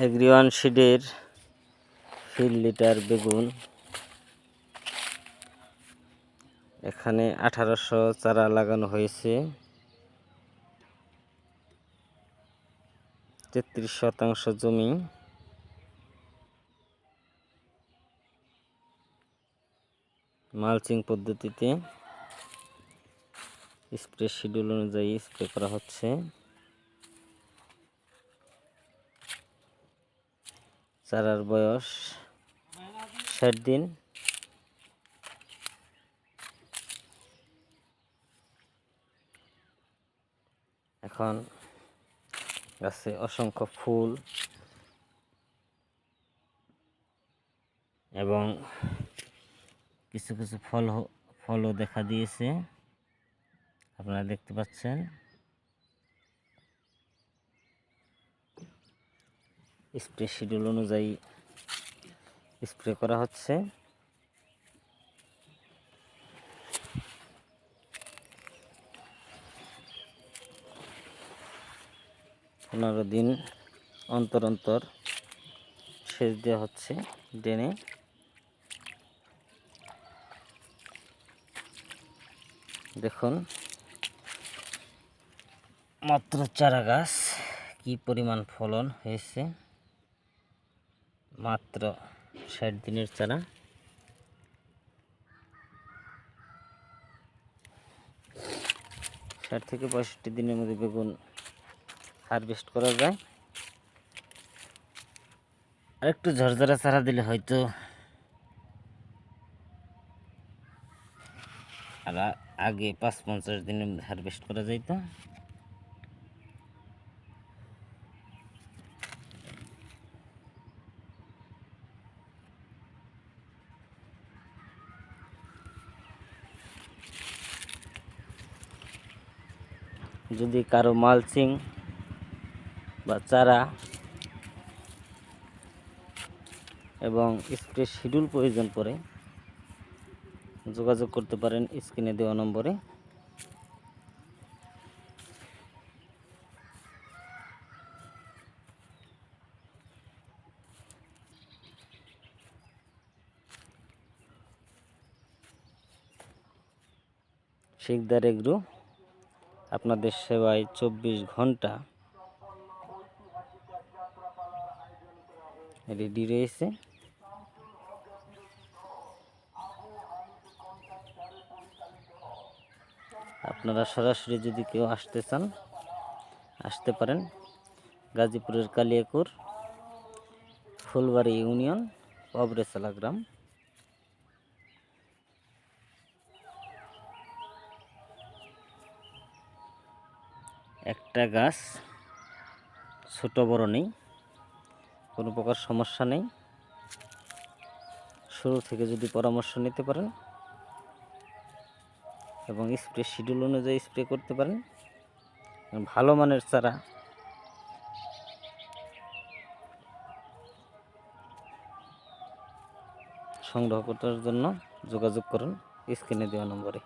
এগ্রিওয়ান সিডের feel litre বেগুন। এখানে আঠারোশো চারা লাগানো হয়েছে। তেত্রিশ শতাংশ জমি। মালচিং পদ্ধতিতে স্প্রে শিডিউল অনুযায়ী স্প্রে করা হচ্ছে। চারার বয়স ষাট দিন। এখন গাছে অসংখ্য ফুল এবং কিছু কিছু ফল ফলও দেখা দিয়েছে। আপনারা দেখতে পাচ্ছেন। স্প্রে শিডিউল অনুযায়ী স্প্রে করা হচ্ছে। পনেরো দিন অন্তর অন্তর সেচ দেওয়া হচ্ছে ড্রেনে। দেখুন, মাত্র চারা গাছ, কি পরিমাণ ফলন হয়েছে? মাত্র ষাট দিনের চারা। ষাট থেকে পঁয়ষট্টি দিনের মধ্যে বেগুন হারভেস্ট করা যায়। আর একটু ঝরঝরা চারা দিলে হয়তো আর আগে পাঁচ পঞ্চাশ দিনের মধ্যে হারভেস্ট করা যাইত। যদি কারও মালচিং বা চারা এবং স্প্রে শিডিউল প্রয়োজন পড়ে, যোগাযোগ করতে পারেন স্ক্রিনে দেওয়া নম্বরে। শিকদার এগ্রো আপনাদের সেবায় চব্বিশ ঘণ্টা রেডি রয়েছে। আপনারা সরাসরি যদি কেউ আসতে চান, আসতে পারেন। গাজীপুরের কালিয়াকুর, ফুলবাড়ি ইউনিয়ন অবরেসালা গ্রাম। একটা গাছ, ছোট বড় নেই, কোনো প্রকার সমস্যা নেই। শুরু থেকে যদি পরামর্শ নিতে পারেন এবং স্প্রে শিডিউল অনুযায়ী স্প্রে করতে পারেন, ভালো মানের চারা। সংগ্রহ করার জন্য যোগাযোগ করুন স্ক্রিনে দেওয়া নম্বরে।